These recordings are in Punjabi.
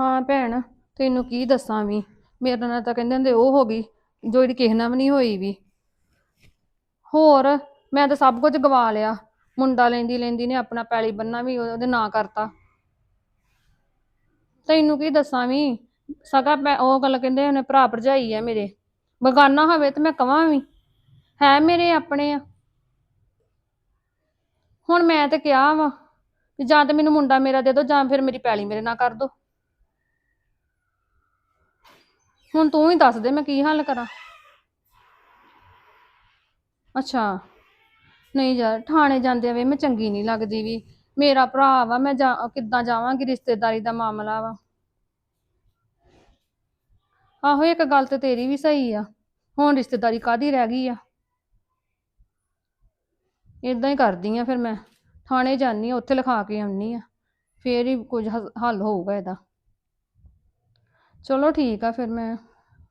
ਹਾਂ ਭੈਣ, ਤੈਨੂੰ ਕੀ ਦੱਸਾਂ ਵੀ? ਮੇਰੇ ਨਾਲ ਤਾਂ ਕਹਿੰਦੇ ਹੁੰਦੇ ਉਹ ਹੋ ਗਈ, ਜੋ ਜਿਹੜੀ ਕਿਸੇ ਨਾਲ ਵੀ ਨਹੀਂ ਹੋਈ ਵੀ। ਹੋਰ, ਮੈਂ ਤਾਂ ਸਭ ਕੁਝ ਗਵਾ ਲਿਆ। ਮੁੰਡਾ ਲੈਂਦੀ ਲੈਂਦੀ ਨੇ ਆਪਣਾ ਪੈਲੀ ਬੰਨਾ ਵੀ ਉਹਦੇ ਨਾਂ ਕਰਤਾ। ਤੈਨੂੰ ਕੀ ਦੱਸਾਂ ਵੀ? ਸਗਾ ਮੈਂ ਉਹ ਗੱਲ ਕਹਿੰਦੇ ਉਹਨੇ ਭਰਾ ਭਰਜਾਈ ਆ ਮੇਰੇ। ਬਗਾਨਾ ਹੋਵੇ ਤੇ ਮੈਂ ਕਵਾਂ ਵੀ। ਹੈ ਮੇਰੇ ਆਪਣੇ ਆ। ਹੁਣ ਮੈਂ ਤੇ ਕਿਹਾ ਵਾ ਜਾਂ ਤੇ ਮੈਨੂੰ ਮੁੰਡਾ ਮੇਰਾ ਦੇ ਦਿਓ ਜਾਂ ਫਿਰ ਮੇਰੀ ਪੈਲੀ ਮੇਰੇ ਨਾਲ ਕਰ ਦਿਓ ਹੁਣ ਤੂੰ ਹੀ ਦੱਸ ਦੇ ਮੈਂ ਕੀ ਹੱਲ ਕਰਾਂ। ਅੱਛਾ। ਨਹੀਂ ਯਾਰ ਥਾਣੇ ਜਾਂਦੇ ਵੇ ਮੈਂ ਚੰਗੀ ਨਹੀਂ ਲੱਗਦੀ ਵੀ। ਮੇਰਾ ਭਰਾ ਵਾ, ਮੈਂ ਜਾ, ਕਿੱਦਾਂ ਜਾਵਾਂਗੀ ਰਿਸ਼ਤੇਦਾਰੀ ਦਾ ਮਾਮਲਾ ਵਾ। ਆਹੋ, ਇੱਕ ਗੱਲ ਤੇ ਤੇਰੀ ਵੀ ਸਹੀ ਆ। ਹੁਣ ਰਿਸ਼ਤੇਦਾਰੀ ਕਾਦੀ ਰਹਿ ਗਈ ਆ? ਇਦਾਂ ਹੀ ਕਰਦੀ ਆ ਫਿਰ ਮੈਂ। ਥਾਣੇ ਜਾਨੀ ਆ, ਉੱਥੇ ਲਿਖਾ ਕੇ ਆਉਣੀ ਆ। ਫੇਰ ਹੀ ਕੁਝ ਹੱਲ ਹੋਊਗਾ ਇਹਦਾ। ਚਲੋ ਠੀਕ ਆ, ਫਿਰ ਮੈਂ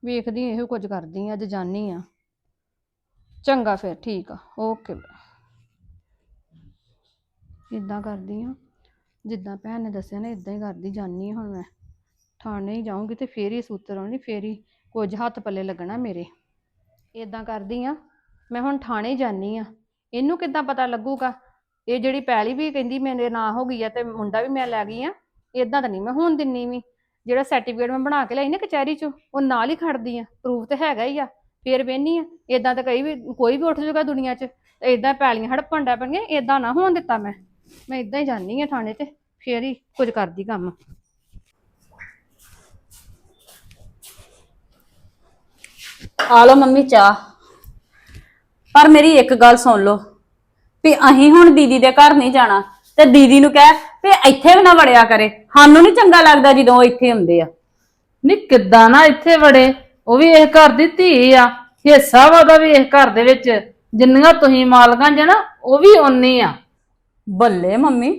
ਵੇਖਦੀ ਇਹੋ ਕੁਝ ਕਰਦੀ ਆ ਅੱਜ ਜਾਨੀ ਆ ਚੰਗਾ ਫਿਰ, ਠੀਕ ਆ, ਓਕੇ। ਇਦਾਂ ਕਰਦੀ ਆ ਜਿੱਦਾਂ ਭੈਣ ਨੇ ਦੱਸਿਆ ਨਾ ਇਦਾਂ ਹੀ ਕਰਦੀ ਜਾਨੀ ਆ ਹੁਣ ਮੈਂ। ਥਾਣੇ ਹੀ ਜਾਊਂਗੀ ਤੇ ਫੇਰ ਹੀ ਸੂਤਰ ਆਉਣੀ, ਫੇਰ ਹੀ ਕੁਝ ਹੱਥ ਪੱਲੇ ਲੱਗਣਾ ਮੇਰੇ। ਇਦਾਂ ਕਰਦੀ ਆ ਮੈਂ ਹੁਣ ਥਾਣੇ ਜਾਨੀ ਆ ਇਹਨੂੰ ਕਿੱਦਾਂ ਪਤਾ ਲੱਗੂਗਾ? ਇਹ ਜਿਹੜੀ ਪੈਲੀ ਵੀ ਕਹਿੰਦੀ ਮੇਰੇ ਨਾਂ ਹੋ ਗਈ ਆ ਤੇ ਮੁੰਡਾ ਵੀ ਮੈਂ ਲੈ ਗਈ ਆ ਇਦਾਂ ਤਾਂ ਨਹੀਂ ਮੈਂ ਹੁਣ ਦਿੰਨੀ ਵੀ। ਜਿਹੜਾ ਸਰਟੀਫਿਕੇਟ ਮੈਂ ਬਣਾ ਕੇ ਲਈ ਨਾ ਕਚਹਿਰੀ ਚੋਂ, ਉਹ ਨਾਲ ਹੀ ਖੜਦੀ ਆ ਪ੍ਰੂਫ ਤੇ ਹੈਗਾ ਹੀ ਆ, ਫੇਰ ਵੇਹਨੀ ਆ ਇਦਾਂ ਤਾਂ ਕਈ ਵੀ, ਕੋਈ ਵੀ ਉੱਠ ਜੂਗਾ ਦੁਨੀਆ 'ਚ, ਤੇ ਇਦਾਂ ਪੈਲੀਆਂ ਹੜਪਣ ਡੈ ਪੈਣਗੀਆਂ ਇਦਾਂ ਨਾ ਹੋਣ ਦਿੱਤਾ ਮੈਂ। ਮੈਂ ਇਦਾਂ ਹੀ ਜਾਨੀ ਆ ਥਾਣੇ ਤੇ, ਫੇਰ ਹੀ ਕੁਝ ਕਰਦੀ ਕੰਮ। ਆ ਲਓ ਮੰਮੀ ਚਾਹ। ਪਰ ਮੇਰੀ ਇੱਕ ਗੱਲ ਸੁਣ ਲਓ, ਵੀ ਅਹੀਂ ਹੁਣ ਦੀਦੀ ਦੇ ਘਰ ਨਹੀਂ ਜਾਣਾ। ਤੇ ਦੀਦੀ ਨੂੰ ਕਹਿ ਵੀ ਇੱਥੇ ਵੀ ਨਾ ਵੜਿਆ ਕਰੇ। ਸਾਨੂੰ ਨਹੀਂ ਚੰਗਾ ਲੱਗਦਾ ਜਦੋਂ ਉਹ ਇੱਥੇ ਹੁੰਦੇ ਆ। ਨੀ ਕਿੱਦਾਂ ਨਾ ਇੱਥੇ ਵੜੇ ਉਹ ਵੀ ਇਹ ਘਰ ਦੀ ਧੀ ਆ। ਹਿੱਸਾ ਵਾ ਉਹਦਾ ਵੀ ਇਸ ਘਰ ਦੇ ਵਿੱਚ। ਜਿੰਨੀਆਂ ਤੁਸੀਂ ਮਾਲਕਾਂ ਜੇ ਨਾ ਉਹ ਵੀ ਓਨੀ ਆ। ਬੱਲੇ ਮੰਮੀ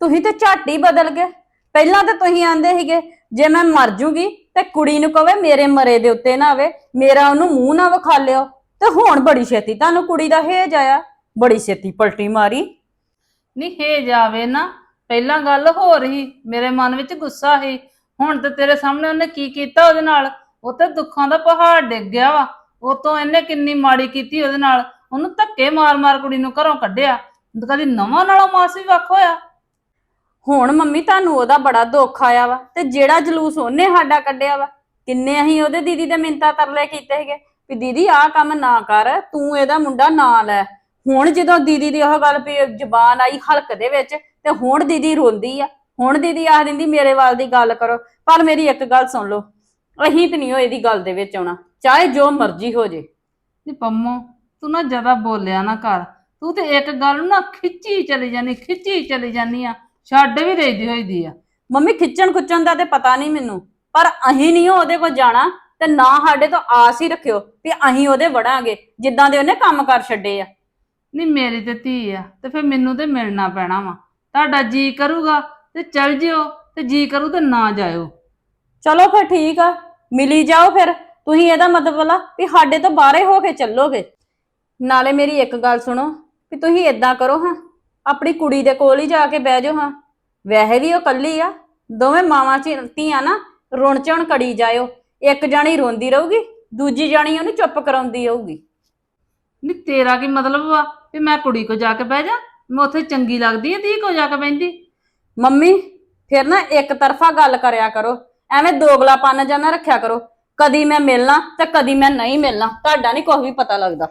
ਤੁਸੀਂ ਤੇ ਝੱਟ ਹੀ ਬਦਲ ਗਏ। ਪਹਿਲਾਂ ਤਾਂ ਤੁਸੀਂ ਆਂਦੇ ਸੀਗੇ ਜੇ ਮੈਂ ਮਰ ਜੂਗੀ ਤੇ ਕੁੜੀ ਨੂੰ ਕਵੇ ਮੇਰੇ ਮਰੇ ਦੇ ਉੱਤੇ ਨਾ ਆਵੇ ਮੇਰਾ ਉਹਨੂੰ ਮੂੰਹ ਨਾ ਵਿਖਾ ਲਿਓ। ਤੇ ਹੁਣ ਬੜੀ ਛੇਤੀ ਤੁਹਾਨੂੰ ਕੁੜੀ ਦਾ ਹੇਜ ਆਇਆ। ਬੜੀ ਛੇਤੀ ਪਲਟੀ ਮਾਰੀ। ਨੀ ਹੇ ਜਾਵੇ ਨਾ। ਪਹਿਲਾਂ ਗੱਲ ਹੋ ਰਹੀ ਮੇਰੇ ਮਨ ਵਿੱਚ ਗੁੱਸਾ ਸੀ। ਹੁਣ ਤੇ ਤੇਰੇ ਸਾਹਮਣੇ ਉਹਨੇ ਕੀ ਕੀਤਾ ਉਹਦੇ ਨਾਲ? ਉਹ ਤੇ ਦੁੱਖਾਂ ਦਾ ਪਹਾੜ ਡਿੱਗ ਗਿਆ ਵਾ। ਉਹ ਤੋਂ ਇਹਨੇ ਕਿੰਨੀ ਮਾੜੀ ਕੀਤੀ ਉਹਦੇ ਨਾਲ? ਉਹਨੂੰ ਧੱਕੇ ਮਾਰ-ਮਾਰ ਕੁੜੀ ਨੂੰ ਘਰੋਂ ਕੱਢਿਆ। ਕਦੀ ਨਵਾਂ ਨਾਲੋਂ ਮਾਸ ਵੀ ਵੱਖ ਹੋਇਆ? ਹੁਣ ਮੰਮੀ ਤੁਹਾਨੂੰ ਉਹਦਾ ਬੜਾ ਦੁੱਖ ਆਇਆ ਵਾ ਤੇ ਜਿਹੜਾ ਜਲੂਸ ਉਹਨੇ ਸਾਡਾ ਕੱਢਿਆ ਵਾ। ਕਿੰਨੇ ਅਸੀਂ ਉਹਦੇ ਦੀਦੀ ਦੇ ਮਿੰਤਾ ਤਰਲੇ ਕੀਤੇ ਸੀਗੇ ਵੀ ਦੀਦੀ ਆਹ ਕੰਮ ਨਾ ਕਰ, ਤੂੰ ਇਹਦਾ ਮੁੰਡਾ ਨਾ ਲੈ। ਹੁਣ ਜਦੋਂ ਦੀਦੀ ਦੀ ਉਹ ਗੱਲ ਵੀ ਜ਼ਬਾਨ ਆਈ ਹਲਕ ਦੇ ਵਿੱਚ ਤੇ ਹੁਣ ਦੀਦੀ ਰੋਂਦੀ ਆ। ਹੁਣ ਦੀਦੀ ਆਖ ਦਿੰਦੀ ਮੇਰੇ ਵੱਲ ਦੀ ਗੱਲ ਕਰੋ ਪਰ ਮੇਰੀ ਇੱਕ ਗੱਲ ਸੁਣ ਲਓ ਅਹੀਂ ਤੇ ਨਹੀਂ ਹੋ ਇਹਦੀ ਗੱਲ ਦੇ ਵਿੱਚ ਆਉਣਾ। ਚਾਹੇ ਜੋ ਮਰਜ਼ੀ ਹੋ ਜੇ। ਨੀ ਪੰਮੋ ਤੂੰ ਨਾ ਜ਼ਿਆਦਾ ਬੋਲਿਆ ਨਾ ਕਰ। ਤੂੰ ਤੇ ਇੱਕ ਗੱਲ ਨੂੰ ਨਾ ਖਿੱਚੀ ਚਲੀ ਜਾਨੀ ਖਿੱਚੀ ਚਲੀ ਜਾਨੀ ਆ। ਛੱਡ ਵੀ ਦੇਈਦੀ ਹੋਈ ਦੀ ਆ। ਮੰਮੀ ਖਿੱਚਣ ਖੁੱਚਣ ਦਾ ਤੇ ਪਤਾ ਨਹੀਂ ਮੈਨੂੰ ਪਰ ਅਹੀਂ ਨਹੀਂ ਉਹਦੇ ਕੋਲ ਜਾਣਾ ਤੇ ਨਾ ਸਾਡੇ ਤੋਂ ਆਸ ਹੀ ਰੱਖਿਓ ਵੀ ਅਹੀਂ ਉਹਦੇ ਵੜਾਂਗੇ ਜਿੱਦਾਂ ਦੇ ਉਹਨੇ ਕੰਮ ਕਰ ਛੱਡੇ ਆ। ਨਹੀਂ ਮੇਰੀ ਤੇ ਧੀ ਆ, ਤੇ ਫਿਰ ਮੈਨੂੰ ਤੇ ਮਿਲਣਾ ਪੈਣਾ ਵਾ। ਤੁਹਾਡਾ ਜੀ ਕਰੂਗਾ ਤੇ ਚੱਲ ਜਿਓ, ਤੇ ਜੀ ਕਰੂ ਤੇ ਨਾ ਜਾਇਓ। ਚਲੋ ਫਿਰ ਠੀਕ ਆ, ਮਿਲੀ ਜਾਓ ਫਿਰ। ਤੁਸੀਂ ਇਹਦਾ ਮਤਲਬ ਲਾ ਵੀ ਸਾਡੇ ਤੋਂ ਬਾਹਰੇ ਹੋ ਕੇ ਚੱਲੋਗੇ। ਨਾਲੇ ਮੇਰੀ ਇੱਕ ਗੱਲ ਸੁਣੋ, ਵੀ ਤੁਸੀਂ ਇਦਾਂ ਕਰੋ ਹਾਂ, ਆਪਣੀ ਕੁੜੀ ਦੇ ਕੋਲ ਹੀ ਜਾ ਕੇ ਬਹਿ ਜਾਓ ਹਾਂ। ਵੈਸੇ ਵੀ ਉਹ ਕੱਲੀ ਆ, ਦੋਵੇਂ ਮਾਵਾਂ ਚ ਧੀਆਂ ਨਾ, ਰੁਣ ਚਣ ਕੜੀ ਜਾਇਓ। ਇੱਕ ਜਾਣੀ ਰੋਂਦੀ ਰਹੂਗੀ, ਦੂਜੀ ਜਾਣੀ ਉਹਨੂੰ ਚੁੱਪ ਕਰਾਉਂਦੀ ਰਹੂਗੀ। ਨਹੀਂ ਤੇਰਾ ਕੀ ਮਤਲਬ ਵਾ ਵੀ ਮੈਂ ਕੁੜੀ ਕੋ ਜਾ ਕੇ ਬਹਿ ਜਾ? ਮੈਂ ਉੱਥੇ ਚੰਗੀ ਲੱਗਦੀ ਆ ਧੀ ਕੋ ਜਾ ਕੇ ਬਹਿੰਦੀ? ਮੰਮੀ ਫਿਰ ਨਾ ਇੱਕ ਤਰਫਾ ਗੱਲ ਕਰਿਆ ਕਰੋ। ਐਵੇਂ ਦੋਗਲਾਪਨ ਜਾਂ ਨਾ ਰੱਖਿਆ ਕਰੋ। ਕਦੀ ਮੈਂ ਮਿਲਣਾ ਤੇ ਕਦੀ ਮੈਂ ਨਹੀਂ ਮਿਲਣਾ। ਤੁਹਾਡਾ ਨਹੀਂ ਕੁਝ ਵੀ ਪਤਾ ਲੱਗਦਾ।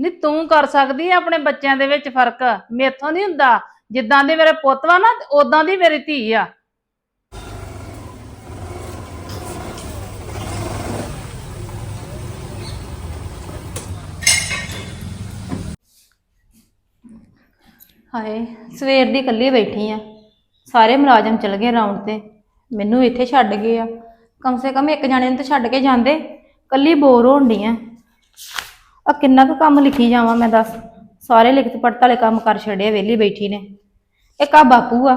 ਨਹੀਂ ਤੂੰ ਕਰ ਸਕਦੀ ਆ ਆਪਣੇ ਬੱਚਿਆਂ ਦੇ ਵਿੱਚ ਫ਼ਰਕ। ਮੇਥੋਂ ਨਹੀਂ ਹੁੰਦਾ। ਜਿੱਦਾਂ ਦੇ ਮੇਰੇ ਪੁੱਤ ਵਾ ਨਾ ਉਦਾਂ ਦੀ ਮੇਰੀ ਧੀ ਆ। ਹਾਏ, ਸਵੇਰ ਦੀ ਇਕੱਲੀ ਬੈਠੀ ਆ। ਸਾਰੇ ਮੁਲਾਜ਼ਮ ਚਲ ਗਏ ਰਾਉਂਡ ਤੇ। ਮੈਨੂੰ ਇੱਥੇ ਛੱਡ ਗਏ ਆ। ਕਮ ਸੇ ਕਮ ਇੱਕ ਜਾਣੇ ਨੂੰ ਤਾਂ ਛੱਡ ਕੇ ਜਾਂਦੇ। ਇਕੱਲੀ ਬੋਰ ਹੋਣ ਡਈ ਆ। ਆ ਕਿੰਨਾ ਕੁ ਕੰਮ ਲਿਖੀ ਜਾਵਾਂ ਮੈਂ ਦੱਸ। ਸਾਰੇ ਲਿਖਤ ਪੜਤ ਵਾਲੇ ਕੰਮ ਕਰ ਛੱਡੇ ਵਿਹਲੀ ਬੈਠੀ ਨੇ। ਇੱਕ ਆ ਬਾਪੂ ਆ।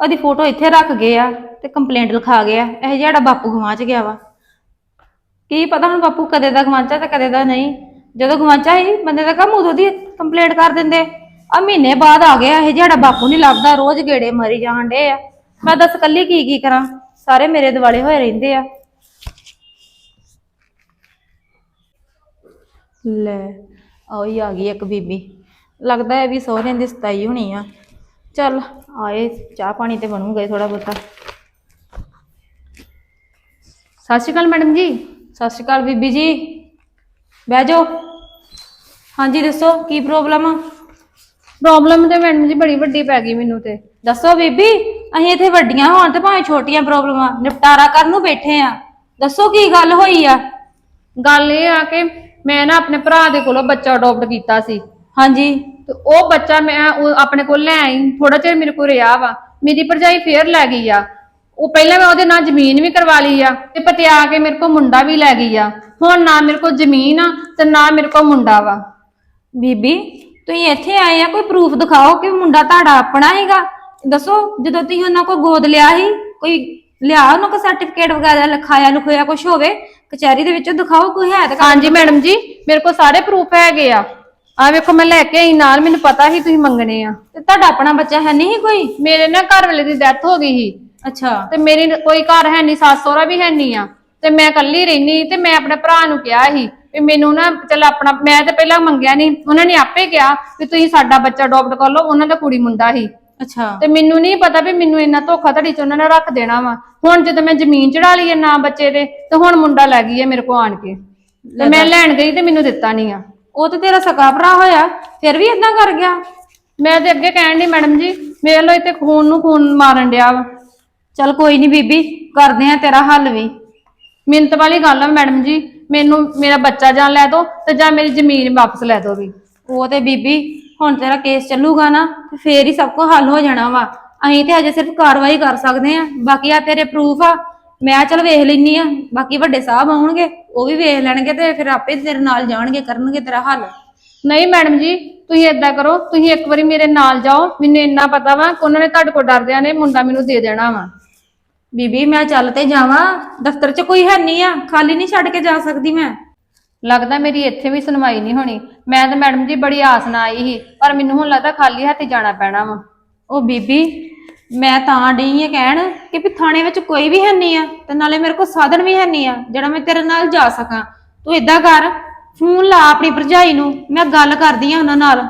ਉਹਦੀ ਫੋਟੋ ਇੱਥੇ ਰੱਖ ਗਏ ਆ ਤੇ ਕੰਪਲੇਂਟ ਲਿਖਾ ਗਿਆ ਇਹ ਜਿਹੜਾ ਬਾਪੂ ਗਵਾਚ ਗਿਆ ਵਾ। ਕੀ ਪਤਾ ਹੁਣ ਬਾਪੂ ਕਦੇ ਦਾ ਗਵਾਚਾ ਤੇ ਕਦੇ ਦਾ ਨਹੀਂ। ਜਦੋਂ ਗਵਾਚਾ ਸੀ, ਬੰਦੇ ਦਾ ਕੰਮ ਉਦੋਂ ਦੀ ਕੰਪਲੇਂਟ ਕਰ ਦਿੰਦੇ। ਆ ਮਹੀਨੇ ਬਾਅਦ ਆ ਗਿਆ ਇਹ ਜਿਹੜਾ ਬਾਪੂ ਨਹੀਂ ਲੱਭਦਾ ਰੋਜ਼ ਗੇੜੇ ਮਰੀ ਜਾਣ ਡੇ ਆ। ਮੈਂ ਦੱਸ ਕੱਲੀ ਕੀ ਕੀ ਕਰਾਂ? ਸਾਰੇ ਮੇਰੇ ਦਿਵਾਲੇ ਹੋਏ ਰਹਿੰਦੇ ਆ। ਲੈ ਆਈ ਆ ਗਈ ਇੱਕ ਬੀਬੀ। ਲੱਗਦਾ ਹੈ ਵੀ ਸਹੁਰਿਆਂ ਦੀ ਸਤਾਈ ਹੋਣੀ ਆ। ਚੱਲ ਆਏ ਚਾਹ ਪਾਣੀ ਤੇ ਬਣੂਗਾ ਥੋੜਾ ਬਹੁਤਾ। ਸਤਿ ਸ਼੍ਰੀ ਅਕਾਲ ਮੈਡਮ ਜੀ। ਸਤਿ ਸ਼੍ਰੀ ਅਕਾਲ ਬੀਬੀ ਜੀ। ਬਹਿ ਜਾਓ। ਹਾਂਜੀ ਦੱਸੋ ਕੀ ਪ੍ਰੋਬਲਮ ਆ? ਪ੍ਰੋਬਲਮ ਤੇ ਮੈਡਮ ਜੀ ਬੜੀ ਵੱਡੀ ਪੈ ਗਈ ਮੈਨੂੰ ਤੇ। ਦੱਸੋ ਬੀਬੀ ਅਸੀਂ ਇੱਥੇ ਵੱਡੀਆਂ ਹੋਣ ਤੇ ਭਾਵੇਂ ਛੋਟੀਆਂ ਪ੍ਰੋਬਲਮਾਂ ਨਿਪਟਾਰਾ ਕਰਨ ਨੂੰ ਬੈਠੇ ਆ। ਦੱਸੋ ਕੀ ਗੱਲ ਹੋਈ ਆ? ਗੱਲ ਇਹ ਆ ਕਿ ਮੈਂ ਨਾ ਆਪਣੇ ਭਰਾ ਦੇ ਕੋਲੋਂ ਬੱਚਾ ਅਡਾਪਟ ਕੀਤਾ ਸੀ। ਹਾਂਜੀ। ਤੇ ਉਹ ਬੱਚਾ ਮੈਂ ਉਹ ਆਪਣੇ ਕੋਲ ਲੈ ਆਈ ਥੋੜਾ ਚਿਰ ਮੇਰੇ ਕੋਲ ਰਿਹਾ ਵਾ। ਮੇਰੀ ਭਰਜਾਈ ਫੇਰ ਲੈ ਗਈ ਆ। ਉਹ ਪਹਿਲਾਂ ਮੈਂ ਉਹਦੇ ਨਾਲ ਜ਼ਮੀਨ ਵੀ ਕਰਵਾ ਲਈ ਆ ਤੇ ਪਤਿਆ ਕੇ ਮੇਰੇ ਕੋਲ ਮੁੰਡਾ ਵੀ ਲੈ ਗਈ ਆ। ਹੁਣ ਨਾ ਮੇਰੇ ਕੋਲ ਜ਼ਮੀਨ ਆ ਤੇ ਨਾ ਮੇਰੇ ਕੋਲ ਮੁੰਡਾ ਵਾ। ਬੀਬੀ ਤੁਸੀਂ ਇੱਥੇ ਆਏ ਆ ਕੋਈ ਪ੍ਰੂਫ ਦਿਖਾਓ ਕਿ ਮੁੰਡਾ ਤੁਹਾਡਾ ਆਪਣਾ ਹੈਗਾ? ਦੱਸੋ ਜਦੋਂ ਤੁਸੀਂ ਉਹਨਾਂ ਕੋਲ ਗੋਦ ਲਿਆ ਸੀ ਕੋਈ ਲਿਆ ਉਹਨਾਂ ਕੋਲ ਸਰਟੀਫਿਕੇਟ ਵਗੈਰਾ ਲਿਖਾਇਆ ਲਿਖੋਇਆ ਕੁਝ ਹੋਵੇ? ਕਚਹਿਰੀ ਦੇ ਵਿੱਚੋਂ ਦਿਖਾਓ ਕੋਈ ਹੈ ਤਾਂ ਹਾਂਜੀ ਮੈਡਮ ਜੀ ਮੇਰੇ ਕੋਲ ਸਾਰੇ ਪ੍ਰੂਫ ਹੈਗੇ ਆ। ਆ ਵੇਖੋ ਮੈਂ ਲੈ ਕੇ ਆਈ ਨਾਲ ਮੈਨੂੰ ਪਤਾ ਸੀ ਤੁਸੀਂ ਮੰਗਣੇ ਆ। ਤੇ ਤੁਹਾਡਾ ਆਪਣਾ ਬੱਚਾ ਹੈ ਨਹੀਂ ਕੋਈ? ਮੇਰੇ ਨਾ ਘਰ ਵਾਲੇ ਦੀ ਡੈਥ ਹੋ ਗਈ ਸੀ। ਅੱਛਾ। ਤੇ ਮੇਰੀ ਕੋਈ ਘਰ ਹੈ ਨਹੀਂ ਸੱਸ ਸਹੁਰਾ ਵੀ ਹੈ ਨਹੀਂ ਆ। ਤੇ ਮੈਂ ਇਕੱਲੀ ਰਹਿਨੀ ਤੇ ਮੈਂ ਆਪਣੇ ਭਰਾ ਨੂੰ ਕਿਹਾ ਸੀ ਵੀ ਮੈਨੂੰ ਨਾ ਚੱਲ ਆਪਣਾ ਮੈਂ ਤੇ ਪਹਿਲਾਂ ਮੰਗਿਆ ਨਹੀਂ ਉਹਨਾਂ ਨੇ ਆਪੇ ਕਿਹਾ ਵੀ ਤੁਸੀਂ ਸਾਡਾ ਬੱਚਾ ਅਡਾਪਟ ਕਰ ਲਓ ਉਹਨਾਂ ਦਾ ਕੁੜੀ ਮੁੰਡਾ ਸੀ। ਅੱਛਾ। ਤੇ ਮੈਨੂੰ ਨਹੀਂ ਪਤਾ ਵੀ ਮੈਨੂੰ ਇੰਨਾ ਧੋਖਾ ਧੜੀ ਚ ਉਹਨਾਂ ਨੇ ਰੱਖ ਦੇਣਾ ਵਾ। ਹੁਣ ਜਦੋਂ ਮੈਂ ਜ਼ਮੀਨ ਚੜਾ ਲਈ ਹੈ ਨਾ ਬੱਚੇ ਦੇ ਤੇ ਹੁਣ ਮੁੰਡਾ ਲੈ ਗਈ ਹੈ ਮੇਰੇ ਕੋਲ ਆਣ ਕੇ। ਤੇ ਮੈਂ ਲੈਣ ਗਈ ਤੇ ਮੈਨੂੰ ਦਿੱਤਾ ਨਹੀਂ ਆ। ਉਹ ਤੇ ਤੇਰਾ ਸਕਾ ਭਰਾ ਹੋਇਆ ਫਿਰ ਵੀ ਇਦਾਂ ਕਰ ਗਿਆ? ਮੈਂ ਤੇ ਅੱਗੇ ਕਹਿਣ ਦੀ ਮੈਡਮ ਜੀ ਮੇਰੇ ਲੋ ਇੱਥੇ ਖੂਨ ਨੂੰ ਖੂਨ ਮਾਰਨ ਡਿਆ ਵਾ। ਚੱਲ ਕੋਈ ਨਹੀਂ ਬੀਬੀ ਕਰਦੇ ਆ ਤੇਰਾ ਹੱਲ ਵੀ। ਮਿੰਤ ਵਾਲੀ ਗੱਲ ਆ ਮੈਡਮ ਜੀ ਮੈਨੂੰ ਮੇਰਾ ਬੱਚਾ ਜਾਂ ਲੈ ਦੋ ਤੇ ਜਾਂ ਮੇਰੀ ਜ਼ਮੀਨ ਵਾਪਸ ਲੈ ਦੋ ਵੀ। ਉਹ ਤੇ ਬੀਬੀ ਹੁਣ ਤੇਰਾ ਕੇਸ ਚੱਲੂਗਾ ਨਾ ਤੇ ਫੇਰ ਹੀ ਸਭ ਕੁਝ ਹੱਲ ਹੋ ਜਾਣਾ ਵਾ। ਅਸੀਂ ਤੇ ਅਜੇ ਸਿਰਫ ਕਾਰਵਾਈ ਕਰ ਸਕਦੇ ਆ ਬਾਕੀ ਆ ਤੇਰੇ ਪ੍ਰੂਫ ਆ। ਮੈਂ ਚਲ ਵੇਖ ਲੈਨੀ ਆ ਬਾਕੀ ਵੱਡੇ ਸਾਹਿਬ ਆਉਣਗੇ ਉਹ ਵੀ ਵੇਖ ਲੈਣਗੇ ਤੇ ਫਿਰ ਆਪੇ ਤੇਰੇ ਨਾਲ ਜਾਣਗੇ ਕਰਨਗੇ ਤੇਰਾ ਹੱਲ। ਨਹੀਂ ਮੈਡਮ ਜੀ ਤੁਸੀਂ ਏਦਾਂ ਕਰੋ। ਤੁਸੀਂ ਇੱਕ ਵਾਰੀ ਮੇਰੇ ਨਾਲ ਜਾਓ। ਮੈਨੂੰ ਇੰਨਾ ਪਤਾ ਵਾ ਕਿ ਉਹਨਾਂ ਨੇ ਤੁਹਾਡੇ ਕੋਲ ਡਰਦਿਆਂ ਨੇ ਮੁੰਡਾ ਮੈਨੂੰ ਦੇ ਦੇਣਾ ਵਾ। ਬੀਬੀ ਮੈਂ ਚੱਲ ਤੇ ਜਾਵਾਂ। ਦਫ਼ਤਰ 'ਚ ਕੋਈ ਹੈ ਨਹੀਂ ਆ। ਖਾਲੀ ਨਹੀਂ ਛੱਡ ਕੇ ਜਾ ਸਕਦੀ ਮੈਂ। ਲੱਗਦਾ ਮੇਰੀ ਇੱਥੇ ਵੀ ਸੁਣਵਾਈ ਨਹੀਂ ਹੋਣੀ। ਮੈਂ ਤਾਂ ਮੈਡਮ ਜੀ ਬੜੀ ਆਸ ਨਾਲ ਆਈ ਸੀ ਪਰ ਮੈਨੂੰ ਹੁਣ ਲੱਗਦਾ ਖਾਲੀ ਹੱਥ ਹੀ ਜਾਣਾ ਪੈਣਾ ਵਾ। ਉਹ ਬੀਬੀ ਮੈਂ ਤਾਂ ਡਈ ਆ ਕਹਿਣ ਕਿ ਵੀ ਥਾਣੇ ਵਿੱਚ ਕੋਈ ਵੀ ਹੈ ਨਹੀਂ ਆ ਤੇ ਨਾਲੇ ਮੇਰੇ ਕੋਲ ਸਾਧਨ ਵੀ ਹੈ ਨਹੀਂ ਆ ਜਿਹੜਾ ਮੈਂ ਤੇਰੇ ਨਾਲ ਜਾ ਸਕਾਂ। ਤੂੰ ਏਦਾਂ ਕਰ ਫੋਨ ਲਾ ਆਪਣੀ ਭਰਜਾਈ ਨੂੰ। ਮੈਂ ਗੱਲ ਕਰਦੀ ਆ ਉਹਨਾਂ ਨਾਲ।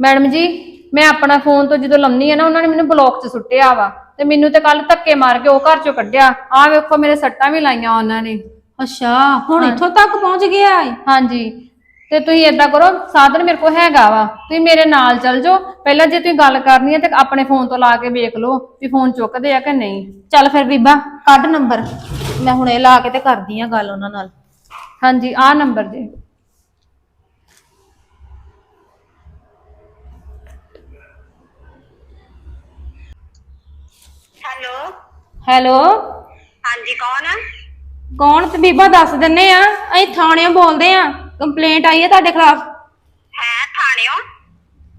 ਮੈਡਮ ਜੀ ਮੈਂ ਆਪਣਾ ਫੋਨ ਤੋਂ ਜਦੋਂ ਲੰਮੀ ਆ ਨਾ ਉਹਨਾਂ ਨੇ ਮੈਨੂੰ ਬਲੌਕ 'ਚ ਸੁੱਟਿਆ ਵਾ। ਤੇ ਮੈਨੂੰ ਤੇ ਕੱਲ ਧੱਕੇ ਮਾਰ ਕੇ ਉਹ ਘਰ 'ਚੋਂ ਕੱਢਿਆ। ਆਹ ਵੇਖੋ ਮੇਰੇ ਸੱਟਾਂ ਵੀ ਲਾਈਆਂ ਉਹਨਾਂ ਨੇ। ਅੱਛਾ ਹੁਣ ਇੱਥੋਂ ਤੱਕ ਪਹੁੰਚ ਗਿਆ ਏ? ਹਾਂਜੀ। ਤੇ ਤੁਸੀਂ ਏਦਾਂ ਕਰੋ ਸਾਧਨ ਮੇਰੇ ਕੋਲ ਹੈਗਾ ਵਾ। ਤੁਸੀਂ ਮੇਰੇ ਨਾਲ ਚੱਲ ਜਾਓ। ਪਹਿਲਾਂ ਜੇ ਤੁਸੀਂ ਗੱਲ ਕਰਨੀ ਹੈ ਤੇ ਆਪਣੇ ਫੋਨ ਤੋਂ ਲਾ ਕੇ ਵੇਖ ਲਓ ਵੀ ਫੋਨ ਚੁੱਕਦੇ ਆ ਕਿ ਨਹੀਂ। ਚੱਲ ਫਿਰ ਬੀਬਾ ਕੱਢ ਨੰਬਰ। ਮੈਂ ਹੁਣੇ ਲਾ ਕੇ ਤੇ ਕਰਦੀ ਆ ਗੱਲ ਉਹਨਾਂ ਨਾਲ। ਹਾਂਜੀ ਆਹ ਨੰਬਰ ਜੀ ਹੈਲੋ ਹੈਲੋ? ਹਾਂਜੀ ਕੌਣ ਕੌਣ? ਤੇ ਬੀਬਾ ਦੱਸ ਦਿੰਨੇ ਆ। ਅਸੀਂ ਥਾਣਿਓਂ ਬੋਲਦੇ ਆ। ਕੰਪਲੇਂਟ ਆਈ ਹੈ ਤੁਹਾਡੇ ਖਿਲਾਫ? ਹੈ ਥਾਣਿਓ?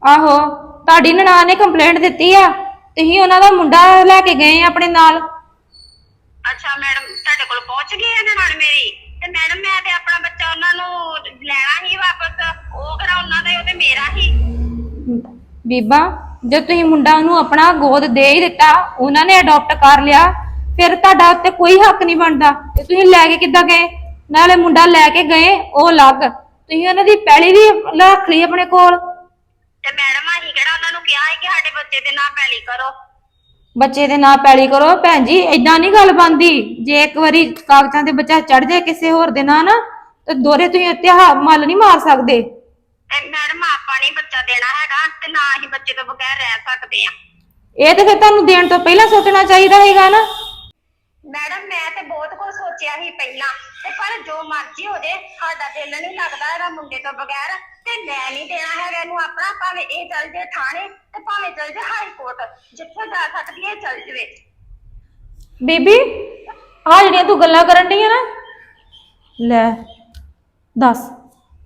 ਆਹੋ। ਤੁਹਾਡੀ ਨਨਾਣ ਨੇ ਕੰਪਲੇਂਟ ਦਿੱਤੀ ਆ। ਤੁਸੀਂ ਉਹਨਾਂ ਦਾ ਮੁੰਡਾ ਲੈ ਕੇ ਗਏ ਆ ਆਪਣੇ ਨਾਲ। ਅੱਛਾ ਮੈਡਮ ਤੁਹਾਡੇ ਕੋਲ ਪਹੁੰਚ ਗਈ ਇਹਨਾਂ ਨਾਲ ਮੇਰੀ? ਤੇ ਮੈਡਮ ਮੈਂ ਤੇ ਆਪਣਾ ਬੱਚਾ ਉਹਨਾਂ ਨੂੰ ਲੈਣਾ ਹੀ ਵਾਪਸ। ਉਹ ਕਿਹੜਾ ਉਹਨਾਂ ਦਾ ਹੀ, ਉਹ ਤੇ ਮੇਰਾ ਹੀ। ਬੀਬਾ ਜੇ ਤੁਸੀਂ ਮੁੰਡਾ ਉਹਨੂੰ ਆਪਣਾ ਗੋਦ ਦੇ ਹੀ ਦਿੱਤਾ ਉਹਨਾਂ ਨੇ ਅਡਾਪਟ ਕਰ ਲਿਆ ਫਿਰ ਤੁਹਾਡਾ ਉੱਤੇ ਕੋਈ ਹੱਕ ਨਹੀਂ ਬਣਦਾ। ਤੇ ਤੁਸੀਂ ਲੈ ਕੇ ਕਿੱਦਾਂ ਗਏ? ਨਾਲੇ ਮੁੰਡਾ ਲੈ ਕੇ ਗਏ ਉਹ ਅਲੱਗ। ਤੁਸੀਂ ਉਹਨਾਂ ਦੀ ਪਹਿਲੀ ਵੀ ਰੱਖ ਲਈ ਆਪਣੇ ਕੋਲ। ਤੇ ਮੈਡਮ ਅਸੀਂ ਕਿਹੜਾ ਉਹਨਾਂ ਨੂੰ ਕਿਹਾ ਹੈ ਕਿ ਸਾਡੇ ਬੱਚੇ ਦੇ ਨਾਂ ਪੈਲੀ ਕਰੋ? ਬੱਚੇ ਦੇ ਨਾਂ ਪੈਲੀ ਕਰੋ। ਭੈਣ ਜੀ ਏਦਾਂ ਨਹੀਂ ਗੱਲ ਬਣਦੀ। ਜੇ ਇੱਕ ਵਾਰੀ ਕਾਗਜ਼ਾਂ ਤੇ ਬੱਚਾ ਚੜ ਜਾਏ ਕਿਸੇ ਹੋਰ ਦੇ ਨਾਂ ਨਾ ਤੇ ਦੋਰੇ ਤੁਸੀਂ ਉੱਤੇ ਮੱਲ ਨਹੀਂ ਮਾਰ ਸਕਦੇ ਤੇ ਮੈਡਮ ਆਪਾਂ ਨਹੀਂ ਬੱਚਾ ਦੇਣਾ ਹੈਗਾ ਤੇ ਨਾ ਹੀ ਬੱਚੇ ਤੋਂ ਬਗੈਰ ਰਹਿ ਸਕਦੇ ਆ। ਇਹ ਤੇ ਫਿਰ ਤੁਹਾਨੂੰ ਦੇਣ ਤੋਂ ਪਹਿਲਾਂ ਸੋਚਣਾ ਚਾਹੀਦਾ ਹੈਗਾ ਨਾ। ਮੈਡਮ ਮੈਂ ਤੇ ਬਹੁਤ ਕੁਝ ਸੋਚਿਆ ਸੀ ਪਹਿਲਾਂ ਤੇ ਪਰ ਜੋ ਮਰਜ਼ੀ ਹੋ ਜੇ ਸਾਡਾ ਦਿਲ ਨਹੀਂ ਲੱਗਦਾ ਇਹਦਾ ਮੁੰਡੇ ਤੋਂ ਬਗੈਰ ਤੇ ਮੈਂ ਨਹੀਂ ਦੇਣਾ ਹੈਗਾ ਇਹਨੂੰ ਆਪਣਾ ਭਾਵੇਂ ਇਹ ਚੱਲ ਜੇ ਥਾਣੇ ਤੇ ਭਾਵੇਂ ਚੱਲ ਜੇ ਹਾਈ ਕੋਰਟ ਜਿੱਥੇ ਜਾ ਸਕਦੀ ਹੈ ਚੱਲ ਜਵੇ। ਬੀਬੀ ਆ ਜਿਹੜੀਆਂ ਤੂੰ ਗੱਲਾਂ ਕਰਨ ਡਈ ਆ ਨਾ ਲੈ ਦੱਸ।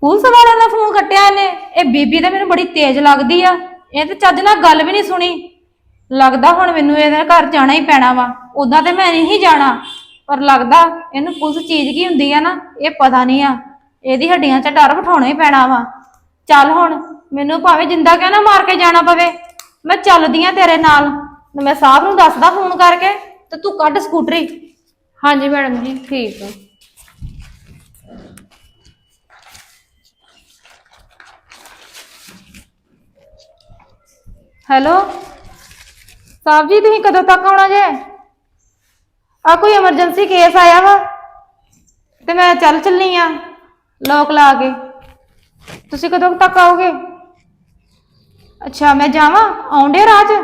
ਪੁਲਿਸ ਵਾਲਿਆਂ ਦਾ ਫੋਨ ਕੱਟਿਆ ਇਹਨੇ। ਇਹ ਬੀਬੀ ਤਾਂ ਮੈਨੂੰ ਬੜੀ ਤੇਜ਼ ਲੱਗਦੀ ਆ। ਇਹ ਤੇ ਚੱਜ ਨਾਲ ਗੱਲ ਵੀ ਨਹੀਂ ਸੁਣੀ। ਲੱਗਦਾ ਹੁਣ ਮੈਨੂੰ ਇਹਦੇ ਘਰ ਜਾਣਾ ਹੀ ਪੈਣਾ ਵਾ। ਉਦਾਂ ਤੇ ਮੈਂ ਨਹੀਂ ਜਾਣਾ। ਪਰ ਲੱਗਦਾ ਇਹਨੂੰ ਪੁਲਿਸ ਚੀਜ਼ ਕੀ ਹੁੰਦੀ ਆ ਨਾ, ਇਹ ਪਤਾ ਨਹੀਂ ਆ। ਇਹਦੀ ਹੱਡੀਆਂ 'ਚ ਡਰ ਬਿਠਾਉਣਾ ਹੀ ਪੈਣਾ ਵਾ। ਚੱਲ ਹੁਣ, ਮੈਨੂੰ ਭਾਵੇਂ ਜਿੰਦਾ ਕਹਿ ਨਾ ਮਾਰ ਕੇ ਜਾਣਾ ਪਵੇ। ਮੈਂ ਚੱਲਦੀ ਆ ਤੇਰੇ ਨਾਲ। ਮੈਂ ਸਾਹਿਬ ਨੂੰ ਦੱਸਦਾ ਫੋਨ ਕਰਕੇ ਤੇ ਤੂੰ ਕੱਢ ਸਕੂਟਰੀ। ਹਾਂਜੀ, ਮੈਡਮ ਜੀ, ਠੀਕ ਆ। ਹੈਲੋ? ਸਾਹਿਬ ਜੀ, ਤੁਸੀਂ ਕਦੋਂ ਤੱਕ ਆਉਣਾ ਜੇ? ਆ ਕੋਈ ਐਮਰਜੈਂਸੀ ਕੇਸ ਆਇਆ ਵਾ? ਤੇ ਮੈਂ ਚੱਲ ਚੱਲੀ ਆ, ਲੋਕ ਲਾ ਕੇ। ਤੁਸੀਂ ਕਦੋਂ ਤੱਕ ਆਓਗੇ? ਅੱਛਾ, ਮੈਂ ਜਾਵਾਂ? ਆਉਂਦੇ ਰਾਹ 'ਚ?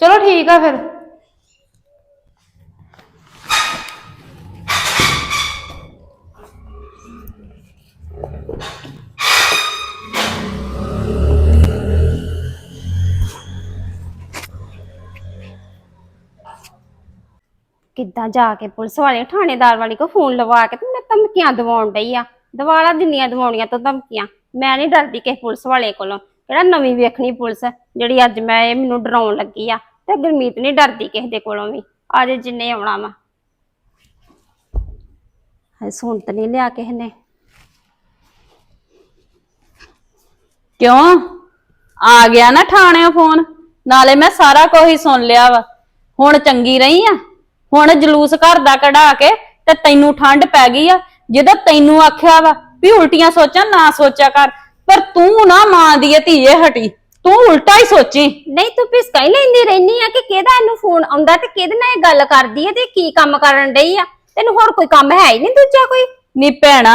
ਚਲੋ ਠੀਕ ਆ ਫਿਰ। ਕਿੱਦਾਂ ਜਾ ਕੇ ਪੁਲਿਸ ਵਾਲੇ ਥਾਣੇਦਾਰ ਵਾਲੀ ਕੋ ਫੋਨ ਲਵਾ ਕੇ ਤੇ ਮੈਂ ਧਮਕੀਆਂ ਦਵਾਉਣ ਡਈ ਆ। ਦਵਾਲਾ ਦਿੰਨੀਆਂ ਦਵਾਉਣੀਆਂ ਤੋਂ ਧਮਕੀਆਂ। ਮੈਂ ਨਹੀਂ ਡਰਦੀ ਕਿਸੇ ਪੁਲਿਸ ਵਾਲੇ ਕੋਲੋਂ। ਕਿਹੜਾ ਨਵੀਂ ਵੇਖਣੀ ਪੁਲਿਸ, ਜਿਹੜੀ ਅੱਜ ਮੈਂ ਇਹ ਮੈਨੂੰ ਡਰਾਉਣ ਲੱਗੀ ਆ ਤੇ ਗੁਰਮੀਤ ਨਹੀਂ ਡਰਦੀ ਕਿਸੇ ਦੇ ਕੋਲੋਂ ਵੀ। ਆਜੇ ਜਿੰਨੇ ਆਉਣਾ ਵਾ। ਹੈ ਸੁਣ ਤੇ ਨਹੀਂ ਲਿਆ ਕਿਸੇ ਨੇ। ਕਿਉਂ? ਆ ਗਿਆ ਨਾ ਥਾਣਿਓਂ ਫੋਨ। ਨਾਲੇ ਮੈਂ ਸਾਰਾ ਕੁਝ ਹੀ ਸੁਣ ਲਿਆ ਵਾ। ਹੁਣ ਚੰਗੀ ਰਹੀ ਆ? ਹੁਣ ਜਲੂਸ ਘਰ ਦਾ ਕਢਾ ਕੇ ਤੇ ਤੈਨੂੰ ਠੰਡ ਪੈ ਗਈ ਆ ਜਿਹਦਾ ਤੈਨੂੰ ਆਖਿਆ ਵਾ ਵੀ ਉਲਟੀਆਂ ਸੋਚਾਂ ਨਾ ਸੋਚਿਆ ਕਰ ਪਰ ਤੂੰ ਨਾ ਮਾਂ ਦੀ ਇਹ ਧੀਏ ਹਟੀ ਤੂੰ ਉਲਟਾ ਹੀ ਸੋਚੀ। ਨਹੀਂ ਤੂੰ ਪਿਸਕਾ ਹੀ ਲੈਂਦੀ ਰਹਿਨੀ ਆ ਕਿ ਕਿਹਦਾ ਇਹਨੂੰ ਫੋਨ ਆਉਂਦਾ ਤੇ ਕਿਹਦੇ ਨਾਲ ਇਹ ਗੱਲ ਕਰਦੀ ਆ ਤੇ ਕੀ ਕੰਮ ਕਰਨ ਡਈ ਆ? ਤੈਨੂੰ ਹੋਰ ਕੋਈ ਕੰਮ ਹੈ ਹੀ ਨਹੀਂ ਦੂਜਾ ਕੋਈ? ਨੀ ਭੈਣਾ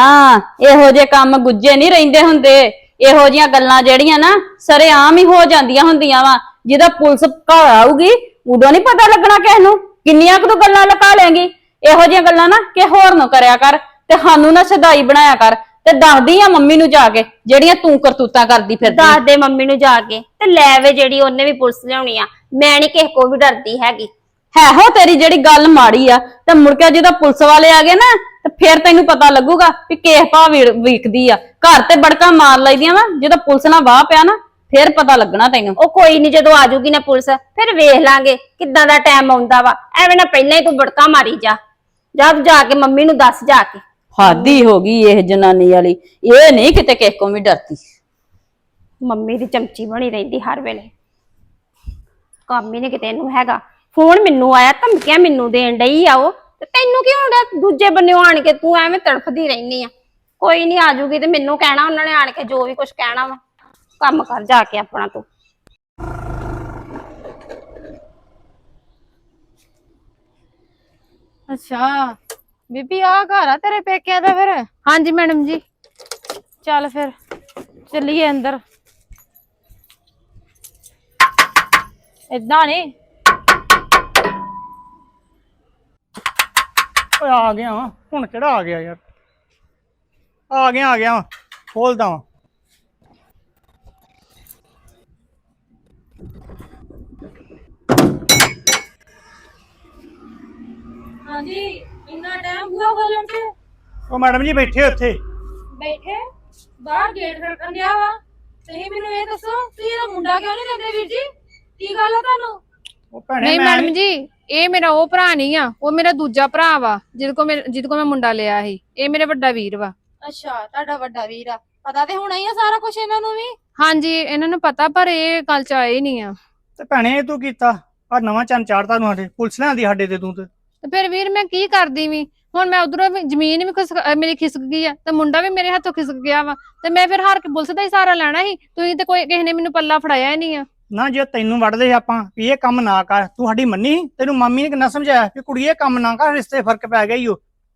ਇਹੋ ਜੇ ਕੰਮ ਗੁੱਜੇ ਨਹੀਂ ਰਹਿੰਦੇ ਹੁੰਦੇ। ਇਹੋ ਜੀਆਂ ਗੱਲਾਂ ਜਿਹੜੀਆਂ ਨਾ ਸਰੇਆਮ ਹੀ ਹੋ ਜਾਂਦੀਆਂ ਹੁੰਦੀਆਂ ਵਾ। ਜਿਹਦਾ ਪੁਲਿਸ ਘਰ ਆਊਗੀ ਉਦੋਂ ਨਹੀਂ ਪਤਾ ਲੱਗਣਾ ਕਿਸ ਨੂੰ। ਕਿੰਨੀਆਂ ਕੁ ਤੂੰ ਗੱਲਾਂ ਲੁਕਾ ਲੇਂਗੀ ਇਹੋ ਜੀਆਂ ਗੱਲਾਂ ਨਾ ਕਿ ਹੋਰ ਨੂੰ ਕਰਿਆ ਕਰ ਤੇ ਸਾਨੂੰ ਨਾ ਸਦਾਈ ਬਣਾਇਆ ਕਰ ਤੇ ਦੱਸਦੀ ਆ ਮੰਮੀ ਨੂੰ ਜਾ ਕੇ ਜਿਹੜੀਆਂ ਤੂੰ ਕਰਤੂਤਾਂ ਕਰਦੀ ਫਿਰਦੀ ਦੱਸ ਦੇ ਮੰਮੀ ਨੂੰ ਜਾ ਕੇ ਤੇ ਲੈ ਵੇ ਜਿਹੜੀ ਉਹਨੇ ਵੀ ਪੁਲਿਸ ਲਿਆਉਣੀ ਆ। ਮੈਂ ਨਹੀਂ ਕਿਸੇ ਕੋ ਵੀ ਡਰਦੀ ਹੈਗੀ। ਹੈ ਹੋ ਤੇਰੀ ਜਿਹੜੀ ਗੱਲ ਮਾੜੀ ਆ ਤੇ ਮੁੜ ਕੇ ਜਦੋਂ ਪੁਲਿਸ ਵਾਲੇ ਆ ਗਏ ਨਾ ਤੇ ਫਿਰ ਤੈਨੂੰ ਪਤਾ ਲੱਗੂਗਾ ਵੀ ਕਿਸ ਭਾਅ ਵੀੜ- ਵਿਕਦੀ ਆ। ਘਰ ਤੇ ਬੜਕਾ ਮਾਰ ਲਈਦੀਆਂ ਵਾ ਜਦੋਂ ਪੁਲਿਸ ਨਾਲ ਵਾਹ ਪਿਆ ਨਾ ਫਿਰ ਪਤਾ ਲੱਗਣਾ ਤੈਨੂੰ। ਉਹ ਕੋਈ ਨਹੀਂ ਜਦੋਂ ਆ ਜਾਊਗੀ ਨਾ ਪੁਲਿਸ ਫਿਰ ਵੇਖ ਲਾਂਗੇ ਕਿੱਦਾਂ ਦਾ ਟਾਈਮ ਆਉਂਦਾ ਵਾ। ਐਵੇਂ ਨਾ ਪਹਿਲਾਂ ਹੀ ਤੂੰ ਬੜਕਾ ਮਾਰੀ ਜਾ। ਜਦ ਜਾ ਕੇ ਮੰਮੀ ਨੂੰ ਦੱਸ ਜਾ ਕੇ। ਹਾਦੀ ਹੋ ਗਈ ਇਹ ਜਨਾਨੀ ਵਾਲੀ। ਇਹ ਨਹੀਂ ਕਿਤੇ ਕਿਸੇ ਕੋਲ ਵੀ ਡਰਦੀ। ਮੰਮੀ ਦੀ ਚਮਚੀ ਬਣੀ ਰਹਿੰਦੀ ਹਰ ਵੇਲੇ। ਕੰਮ ਹੀ ਨਹੀਂ ਕਿਤੇ ਇਹਨੂੰ ਹੈਗਾ। ਫੋਨ ਮੈਨੂੰ ਆਇਆ ਧਮਕੀਆਂ ਮੈਨੂੰ ਦੇਣ ਡਈ ਆ ਉਹ। ਤੇ ਤੈਨੂੰ ਕੀ ਹੁੰਦਾ ਦੂਜੇ ਬੰਨਿਓ ਆਣ ਕੇ ਤੂੰ ਐਵੇਂ ਤੜਫਦੀ ਰਹਿਨੀ ਆ। ਕੋਈ ਨਹੀਂ ਆ ਜਾਊਗੀ ਤੇ ਮੈਨੂੰ ਕਹਿਣਾ ਉਹਨਾਂ ਨੇ ਆਣ ਕੇ ਜੋ ਵੀ ਕੁਝ ਕਹਿਣਾ ਵਾ। ਕੰਮ ਕਰ ਜਾ ਕੇ ਆਪਣਾ ਤੂੰ। ਅੱਛਾ ਬੀਬੀ ਆ ਘਰ ਆ ਤੇਰੇ ਪੇਕਿਆਂ ਦਾ ਫਿਰ? ਹਾਂਜੀ ਮੈਡਮ ਜੀ। ਚੱਲ ਫਿਰ ਚੱਲੀਏ ਅੰਦਰ। ਇਦਾਂ ਨਹੀਂ ਓਏ ਆ ਗਿਆ ਹੁਣ ਕਿਹੜਾ ਆ ਗਿਆ ਯਾਰ? ਆ ਗਿਆ ਆ ਗਿਆ ਖੋਲਦਾ ਵਾਂ। ਹਾਂਜੀ ਇੰਨਾ ਟਾਈਮ ਬੁਆ ਖੋਲਣ ਤੇ? ਉਹ ਮੈਡਮ ਜੀ ਬੈਠੇ ਉੱਥੇ। ਬੈਠੇ? ਬਾਹਰ ਗੇਟ ਖੜਕਣ ਦਿਆ ਵਾ। ਤੁਸੀਂ ਮੈਨੂੰ ਇਹ ਦੱਸੋ ਤੁਸੀਂ ਇਹਦਾ ਮੁੰਡਾ ਕਿਉਂ ਨਹੀਂ ਦਿੰਦੇ ਵੀਰ ਜੀ? ਕੀ ਗੱਲ ਆ ਤੁਹਾਨੂੰ? ਉਹ ਭੈਣੇ ਨਹੀਂ ਮੈਂ ਮੈਡਮ ਜੀ ਇਹ ਮੇਰਾ ਉਹ ਭਰਾ ਨਹੀਂ ਆ ਉਹ ਮੇਰਾ ਦੂਜਾ ਭਰਾ ਵਾ ਜਿਹਦੇ ਕੋ ਮੈਂ ਜਿਹਦੇ ਕੋ ਮੈਂ ਮੁੰਡਾ ਲਿਆ ਸੀ। ਇਹ ਮੇਰੇ ਵੱਡਾ ਵੀਰ ਵਾ। ਅੱਛਾ ਤੁਹਾਡਾ ਵੱਡਾ ਵੀਰ ਆ। ਪਤਾ ਤੇ ਹੋਣਾ ਹੀ ਆ ਸਾਰਾ ਕੁਝ ਇਹਨਾਂ ਨੂੰ ਵੀ। ਹਾਂਜੀ ਇਹਨਾਂ ਨੂੰ ਪਤਾ ਪਰ ਇਹ ਗੱਲ ਚ ਆਏ ਨਹੀਂ ਆ। ਤੇ ਭੈਣੇ ਇਹ ਤੂੰ ਕੀਤਾ। ਆ ਨਵਾਂ ਚੰਨ ਚਾੜਤਾ ਨੂੰ ਸਾਡੇ ਪੁਲਿਸ ਲਿਆਂਦੀ ਸਾਡੇ ਤੇ ਤੂੰ ਤੇ। ਤੇ ਫਿਰ ਵੀਰ ਮੈਂ ਕੀ ਕਰਦੀ ਵੀ? ਹੁਣ ਮੈਂ ਉਧਰੋਂ ਵੀ ਜ਼ਮੀਨ ਵੀ ਖਿਸਕ ਅਹ ਮੇਰੀ ਖਿਸਕ ਗਈ ਆ ਤੇ ਮੁੰਡਾ ਵੀ ਮੇਰੇ ਹੱਥੋਂ ਖਿਸਕ ਗਿਆ ਵਾ ਤੇ ਮੈਂ ਫਿਰ ਹਾਰ ਕੇ ਪੁਲਿਸ ਦਾ ਹੀ ਸਹਾਰਾ ਲੈਣਾ ਸੀ? ਤੁਸੀਂ ਤੇ ਕੋਈ ਕਿਸੇ ਨੇ ਮੈਨੂੰ ਪੱਲਾ ਫੜਾਇਆ ਹੀ ਨਹੀਂ ਆ। ਨਾ ਜੇ ਤੈਨੂੰ ਵੜਦੇ ਸੀ ਆਪਾਂ ਵੀ ਇਹ ਕੰਮ ਨਾ ਕਰ ਤੂੰ ਸਾਡੀ ਮੰਨੀ ਸੀ? ਤੈਨੂੰ ਮੰਮੀ ਨੇ ਕਿੰਨਾ ਸਮਝਾਇਆ ਕਿ ਕੁੜੀ ਇਹ ਕੰਮ ਨਾ ਕਰ ਰਿਸ਼ਤੇ ਫ਼ਰਕ ਪੈ ਗਿਆ ਈ ਓ।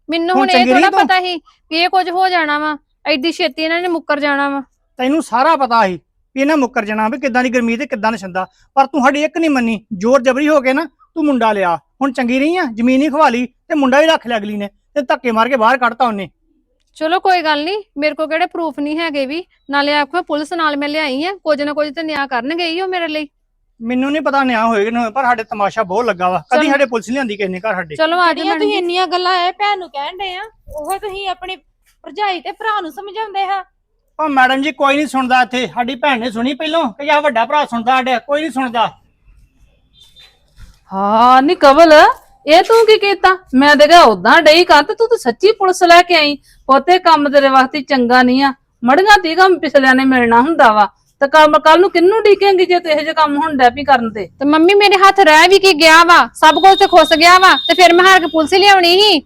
ਮੈਨੂੰ ਹੁਣ ਹੁਣ ਇਹ ਚੰਗੀ ਥੋੜਾ ਤੂੰ? ਪਤਾ ਸੀ ਵੀ ਇਹ ਕੁਝ ਹੋ ਜਾਣਾ ਵਾ ਐਡੀ ਛੇਤੀ ਇਹਨਾਂ ਨੇ ਮੁੱਕਰ ਜਾਣਾ ਵਾ। ਤੈਨੂੰ ਸਾਰਾ ਪਤਾ ਸੀ ਵੀ ਇਹਨਾਂ ਮੁੱਕਰ ਜਾਣਾ ਵੀ ਕਿੱਦਾਂ ਦੀ ਗਰਮੀ ਤੇ ਕਿੱਦਾਂ ਨਸ਼ੰਦਾ ਪਰ ਤੂੰ ਸਾਡੀ ਇੱਕ ਨਹੀਂ ਮੰਨੀ ਜ਼ੋਰ ਜਬਰੀ ਹੋ ਕੇ ਨਾ ਤੂੰ ਮੁੰਡਾ ਲਿਆ। ਹੁਣ ਚੰਗੀ ਰਹੀ ਆ ਜ਼ਮੀਨ ਹੀ ਖਵਾ ਲਈ ਤੇ ਮੁੰਡਾ ਵੀ ਰੱਖ ਲਿਆ ਅਗਲੀ ਨੇ ਤੇ ਧੱਕੇ ਮਾਰ ਕੇ ਬਾਹਰ ਕੱਢਤਾ ਉਹਨੇ। ਚਲੋ ਕੋਈ ਗੱਲ ਨਹੀਂ ਮੇਰੇ ਕੋਲ ਕਿਹੜੇ ਪ੍ਰੂਫ ਨਹੀਂ ਹੈਗੇ ਵੀ। ਨਾਲੇ ਆਖੋ ਪੁਲਿਸ ਨਾਲ ਮੈਂ ਲਿਆਈ ਆ ਕੁਝ ਨਾ ਕੁਝ ਤੇ ਨਿਆਂ ਕਰਨਗੇ ਹੀ ਉਹ ਮੇਰੇ ਲਈ। ਮੈਨੂੰ ਨਹੀਂ ਪਤਾ ਨਿਆਂ ਹੋਏਗਾ ਨਾ ਪਰ ਸਾਡੇ ਤਮਾਸ਼ਾ ਬਹੁਤ ਲੱਗਾ ਵਾ। ਕਦੀ ਚਲੋ। ਸਾਡੇ ਪੁਲਿਸ ਨਹੀਂ ਆਂਦੀ ਕਿਸੇ ਨੇ ਘਰ ਸਾਡੇ। ਚਲੋ ਆ ਜਿਹੜੀਆਂ ਤੁਸੀਂ ਇੰਨੀਆਂ ਗੱਲਾਂ ਇਹ ਭੈਣ ਨੂੰ ਕਹਿਣ ਦੇ ਆ ਉਹ ਤੁਸੀਂ ਆਪਣੀ ਭਰਜਾਈ ਤੇ ਭਰਾ ਨੂੰ ਸਮਝਾਉਂਦੇ ਆ। ਪਰ ਮੈਡਮ ਜੀ ਕੋਈ ਨਹੀਂ ਸੁਣਦਾ ਇੱਥੇ। ਸਾਡੀ ਭੈਣ ਨੇ ਸੁਣੀ ਪਹਿਲੋਂ ਕਿ ਆ ਵੱਡਾ ਭਰਾ ਸੁਣਦਾ ਸਾਡੇ ਕੋਈ ਨਹੀਂ ਸੁਣਦਾ। ਹਾਂ ਨੀ ਕਵਲ ਇਹ ਤੂੰ ਕੀ ਕੀਤਾ? ਮੈਂ ਤੇ ਕਿਹਾ ਉਦਾਂ ਡਈ ਕਰ ਤੇ ਤੂੰ ਤਾਂ ਸੱਚੀ ਪੁਲਿਸ ਲੈ ਕੇ ਆਈ। ਪੋਤੇ ਕੰਮ ਤੇਰੇ ਵਾਸਤੇ ਚੰਗਾ ਨਹੀਂ ਆ। ਮੜੀਆਂ ਤੀ ਕੰਮ ਪਿਛਲਿਆਂ ਨੇ ਮਿਲਣਾ ਹੁੰਦਾ ਵਾ। ਤੇ ਕੰਮ ਕੱਲ ਨੂੰ ਕਿੰਨੂੰ ਡੀਕੇਂਗੀ ਜੇ ਤੂੰ ਇਹੋ ਜਿਹੇ ਕੰਮ ਹੁਣ ਡੈ ਪਈ ਕਰਨ ਤੇ? ਤੇ ਮੰਮੀ ਮੇਰੇ ਹੱਥ ਰਹਿ ਵੀ ਕੀ ਗਿਆ ਵਾ? ਸਭ ਕੁਝ ਤੇ ਖੁੱਸ ਗਿਆ ਵਾ। ਤੇ ਫਿਰ ਮੈਂ ਹਾਰ ਕੇ ਪੁਲਿਸ ਹੀ ਲਿਆਉਣੀ ਸੀ।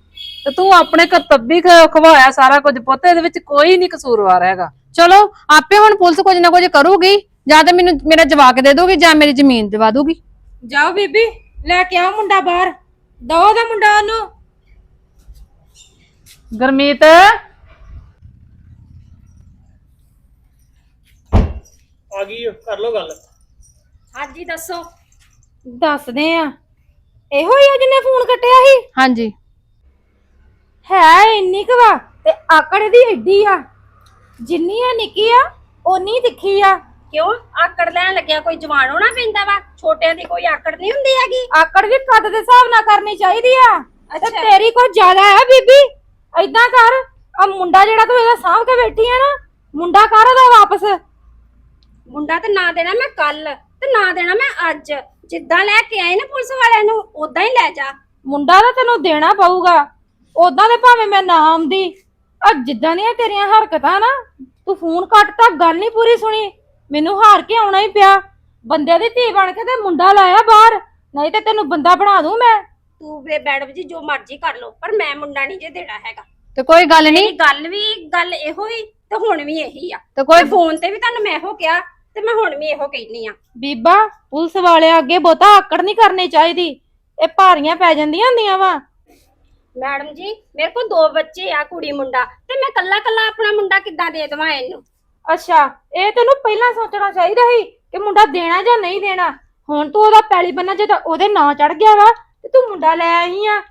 ਤੇ ਤੂੰ ਆਪਣੇ ਕਰਤੱਵੀ ਖ- ਖਵਾਇਆ ਸਾਰਾ ਕੁਝ। ਪੁੱਤ ਇਹਦੇ ਵਿੱਚ ਕੋਈ ਨਹੀਂ ਕਸੂਰਵਾਰ ਹੈਗਾ। ਚਲੋ ਆਪੇ ਹੁਣ ਪੁਲਿਸ ਕੁਝ ਨਾ ਕੁਝ ਕਰੂਗੀ। ਜਾਂ ਤੇ ਮੈਨੂੰ ਮੇਰਾ ਜਵਾਕ ਦੇ ਦੋਗੀ ਜਾਂ ਮੇਰੀ ਜ਼ਮੀਨ ਦਿਵਾ ਦੂਗੀ ਜਾਓ ਬੀਬੀ। ਲੈ ਕੇ ਆਓ ਮੁੰਡਾ ਬਾਹਰ। ਦੋ ਦਾ ਮੁੰਡਾ ਉਹਨੂੰ। ਗਰਮੀਤ। ਆ ਗਈ ਕਰ ਲੋ ਗੱਲ। ਹਾਂਜੀ ਦੱਸੋ। ਦੱਸਦੇ ਆ। ਇਹੋ ਹੀ ਆ ਜਿਹਨੇ ਫੋਨ ਕੱਟਿਆ ਸੀ? ਹਾਂਜੀ। ਹੈ ਇੰਨੀ ਕੁ ਵਾ ਤੇ ਆਕੜ ਦੀ ਏਡੀ ਆ। ਜਿੰਨੀ ਆ ਨਿੱਕੀ ਆ ਓਨੀ ਤਿੱਖੀ ਆ। ਕਿਉਂ? ਆਕੜ ਲੈਣ ਲੱਗਿਆ ਕੋਈ ਜਵਾਨ ਹੋਣਾ ਪੈਂਦਾ ਵਾ? ਛੋਟਿਆਂ ਦੀ ਕੋਈ ਆਕੜ ਨਹੀਂ ਹੁੰਦੀ ਹੈਗੀ। ਆਕੜ ਵੀ ਕੱਦ ਦੇ ਹਿਸਾਬ ਨਾਲ ਕਰਨੀ ਚਾਹੀਦੀ ਆ। ਤੇ ਤੇਰੀ ਕੋ ਜ਼ਿਆਦਾ ਹੈ ਬੀਬੀ। ਏਦਾਂ ਕਰ ਆ ਮੁੰਡਾ ਜਿਹੜਾ ਤੂੰ ਇਹਦਾ ਸਾਂਭ ਕੇ ਬੈਠੀ ਆ ਨਾ ਮੁੰਡਾ ਕਰ ਉਹਦਾ ਵਾਪਸ। ਮੁੰਡਾ ਤੇ ਨਾ ਦੇਣਾ ਮੈਂ ਕੱਲ ਤੇ ਨਾ ਦੇਣਾ ਮੈਂ ਅੱਜ। ਜਿੱਦਾਂ ਲੈ ਕੇ ਆਏ ਨਾ ਪੁਲਿਸ ਵਾਲਿਆਂ ਨੂੰ ਉਦਾਂ ਹੀ ਲੈ ਜਾ। ਮੁੰਡਾ ਤਾਂ ਤੈਨੂੰ ਦੇਣਾ ਪਊਗਾ। ਉਦਾਂ ਦੇ ਭਾਵੇਂ ਮੈਂ ਨਾ ਆਉਂਦੀ। ਆ ਜਿੱਦਾਂ ਦੀਆਂ ਤੇਰੀਆਂ ਹਰਕਤਾਂ ਨਾ ਤੂੰ ਫੋਨ ਕੱਟਤਾ ਗੱਲ ਨਹੀਂ ਪੂਰੀ ਸੁਣੀ। ਮੈਨੂੰ ਹਾਰ ਕੇ ਆਉਣਾ ਹੀ ਪਿਆ। ਬੰਦੇ ਦੀ ਧੀ ਬਣ ਕੇ ਤੇ ਮੁੰਡਾ ਲਾਇਆ ਬਾਹਰ। ਨਹੀਂ ਤੇ ਤੈਨੂੰ ਬੰਦਾ ਬਣਾ ਦੂੰ ਮੈਂ। ਤੂੰ ਵੇ ਮੈਡਮ ਜੀ ਜੋ ਮਰਜ਼ੀ ਕਰ ਲੋ ਪਰ ਮੈਂ ਮੁੰਡਾ ਨਹੀਂ ਜੇ ਦੇਣਾ ਹੈਗਾ। ਤੇ ਕੋਈ ਗੱਲ ਮੇਰੀ ਨਹੀਂ ਗੱਲ ਵੀ ਗੱਲ ਇਹੋ ਹੀ ਤੇ ਹੁਣ ਵੀ ਇਹੀ ਆ। ਤੇ ਕੋਈ ਫੋਨ ਤੇ ਵੀ ਤੁਹਾਨੂੰ ਮੈਂ ਇਹੋ ਕਿਹਾ ਤੇ ਮੈਂ ਹੁਣ ਵੀ ਇਹੋ ਕਹਿਨੀ ਆ। ਬੀਬਾ ਪੁਲਿਸ ਵਾਲਿਆਂ ਅੱਗੇ ਬਹੁਤਾ ਆਕੜ ਨਹੀਂ ਕਰਨੀ ਚਾਹੀਦੀ। ਇਹ ਭਾਰੀਆਂ ਪੈ ਜਾਂਦੀਆਂ ਹੁੰਦੀਆਂ ਵਾ। ਮੈਡਮ ਜੀ ਮੇਰੇ ਕੋਲ ਦੋ ਬੱਚੇ ਆ ਕੁੜੀ ਮੁੰਡਾ ਤੇ ਮੈਂ ਕੱਲਾ ਕੱਲਾ ਆਪਣਾ ਮੁੰਡਾ ਕਿੱਦਾਂ ਦੇ ਦੇਵਾਂ ਇਹਨੂੰ? ਅੱਛਾ ਇਹ ਤੈਨੂੰ ਪਹਿਲਾਂ ਸੋਚਣਾ ਚਾਹੀਦਾ ਸੀ ਕਿ ਮੁੰਡਾ ਦੇਣਾ ਜਾਂ ਨਹੀਂ ਦੇਣਾ। ਹੁਣ ਤੂੰ ਉਹਦਾ ਪੈਲੀ ਬੰਨਾ ਜੇ ਤਾਂ ਉਹਦੇ ਨਾਂ ਚੜ ਗਿਆ ਵਾ ਤੇ ਤੂੰ ਮੁੰਡਾ ਲੈ ਆਈ ਆ।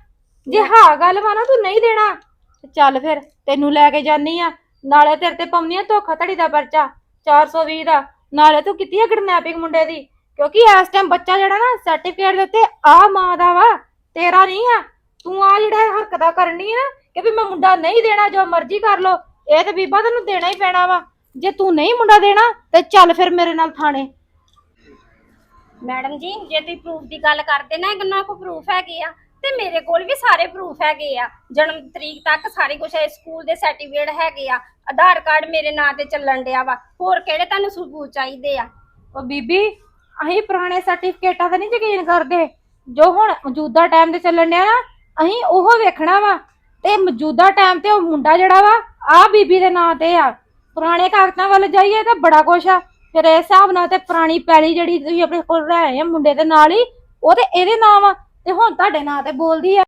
ਜੇ ਹਾਂ ਗੱਲ ਵਾ ਨਾ ਤੂੰ ਨਹੀਂ ਦੇਣਾ। ਤੇ ਚੱਲ ਫਿਰ ਤੈਨੂੰ ਲੈ ਕੇ ਜਾਨੀ ਆ। ਨਾਲੇ ਤੇਰੇ ਤੇ ਪਾਉਣੀ ਆ ਧੋਖਾ ਧੜੀ ਦਾ ਪਰਚਾ 420 ਦਾ। ਨਾਲੇ ਤੂੰ ਕੀਤੀ ਆ ਕਿਡਨੈਪਿੰਗ ਮੁੰਡੇ ਦੀ? ਕਿਉਂਕਿ ਇਸ ਟਾਈਮ ਬੱਚਾ ਜਿਹੜਾ ਨਾ ਸਰਟੀਫਿਕੇਟ ਦੇ ਉੱਤੇ ਆ ਮਾਂ ਦਾ ਵਾ ਤੇਰਾ ਨਹੀਂ ਆ। ਤੂੰ ਆ ਜਿਹੜਾ ਹਰਕਤਾਂ ਕਰਨੀ ਆ ਨਾ ਕਿ ਵੀ ਮੈਂ ਮੁੰਡਾ ਨਹੀਂ ਦੇਣਾ ਜੋ ਮਰਜ਼ੀ ਕਰ ਲੋ ਇਹ ਤੇ ਬੀਬਾ ਤੈਨੂੰ ਦੇਣਾ ਹੀ ਪੈਣਾ ਵਾ। ਜੇ ਤੂੰ ਨਹੀਂ ਮੁੰਡਾ ਦੇਣਾ ਤੇ ਚੱਲ ਫਿਰ ਮੇਰੇ ਨਾਲ ਥਾਣੇ। ਮੈਡਮ ਜੀ ਜੇ ਤੁਸੀਂ ਪ੍ਰੂਫ ਦੀ ਗੱਲ ਕਰਦੇ ਨਾ ਇਹਨਾਂ ਕੋਲ ਪ੍ਰੂਫ ਹੈਗੇ ਆ ਤੇ ਮੇਰੇ ਕੋਲ ਵੀ ਸਾਰੇ ਪ੍ਰੂਫ ਹੈਗੇ ਆ। ਜਨਮ ਤਰੀਕ ਤੱਕ ਸਾਰੇ ਕੁਝ ਹੈ ਸਕੂਲ ਦੇ ਸਰਟੀਫਿਕੇਟ ਹੈਗੇ ਆ। ਆਧਾਰ ਕਾਰਡ ਮੇਰੇ ਨਾਂ ਤੇ ਚੱਲਣ ਡਿਆ ਵਾ। ਹੋਰ ਕਿਹੜੇ ਤੁਹਾਨੂੰ ਸਬੂਤ ਚਾਹੀਦੇ ਆ? ਉਹ ਬੀਬੀ ਅਸੀਂ ਪੁਰਾਣੇ ਸਰਟੀਫਿਕੇਟਾਂ ਤੇ ਨਹੀਂ ਯਕੀਨ ਕਰਦੇ। ਜੋ ਹੁਣ ਮੌਜੂਦਾ ਟਾਈਮ ਤੇ ਚੱਲਣ ਡਿਆ ਨਾ ਅਸੀਂ ਉਹ ਵੇਖਣਾ ਵਾ। ਤੇ ਮੌਜੂਦਾ ਟਾਈਮ ਤੇ ਉਹ ਮੁੰਡਾ ਜਿਹੜਾ ਵਾ ਆ ਬੀਬੀ ਦੇ ਨਾਂ ਤੇ ਆ। ਪੁਰਾਣੇ ਕਾਗਜ਼ਾਂ ਵੱਲ ਜਾਈਏ ਤਾਂ ਬੜਾ ਕੁਛ ਆ। ਫਿਰ ਇਸ ਹਿਸਾਬ ਨਾਲ ਤੇ ਪੁਰਾਣੀ ਪੈਲੀ ਜਿਹੜੀ ਤੁਸੀਂ ਆਪਣੇ ਕੋਲ ਲੈ ਆਏ ਆ ਮੁੰਡੇ ਦੇ ਨਾਲ ਹੀ, ਉਹ ਤੇ ਇਹਦੇ ਨਾਂ ਵਾ ਤੇ ਹੁਣ ਤੁਹਾਡੇ ਨਾਂ ਤੇ ਬੋਲਦੀ ਆ।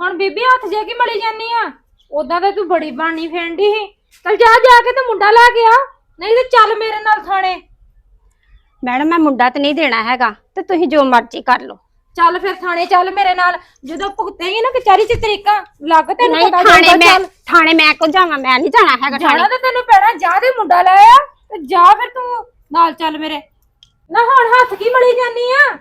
ਹੁਣ ਬੀਬੀ ਹੱਥ ਜੇ ਕੀ ਮਲੀ ਜਾਨੀ ਆ? ਉਦਾਂ ਤੇ ਤੂੰ ਬੜੀ ਬਾਣੀ ਫੈਂਡੀ ਸੀ। ਚਲ ਜਾ ਜਾ ਕੇ ਤੇ ਮੁੰਡਾ ਲੈ ਕੇ ਆ। ਨਹੀਂ ਤੇ ਚੱਲ ਮੇਰੇ ਨਾਲ ਥਾਣੇ। ਮੈਡਮ, ਮੈਂ ਮੁੰਡਾ ਤੇ ਨਹੀਂ ਦੇਣਾ ਹੈਗਾ। ਤੇ ਤੁਸੀਂ ਜੋ ਮਰਜ਼ੀ ਕਰ ਲਓ। ਚੱਲ ਫਿਰ ਥਾਣੇ ਚੱਲ ਮੇਰੇ ਨਾਲ ਜਦੋਂ ਭੁਗਤੇਂਗੀ ਨਾ ਕਚਹਿਰੀ ਚ ਤਰੀਕਾ ਲੱਗ ਤੈਨੂੰ ਨਹੀਂ ਪਤਾ ਥਾਣੇ ਮੈਂ ਚੱਲ। ਥਾਣੇ ਮੈਂ ਕੋ ਜਾਵਾਂ? ਮੈਂ ਨਹੀਂ ਜਾਣਾ ਹੈਗਾ ਥਾਣੇ। ਜਾਣਾ ਤੇ ਤੈਨੂੰ ਪੈਣਾ ਜਾ ਤੇ ਮੁੰਡਾ ਲੈ ਆ ਤੇ ਜਾ ਫਿਰ ਤੂੰ ਨਾਲ ਚੱਲ ਮੇਰੇ। ਨਾ ਹੁਣ ਹੱਥ ਕੀ ਮਲੀ ਜਾਨੀ ਆ?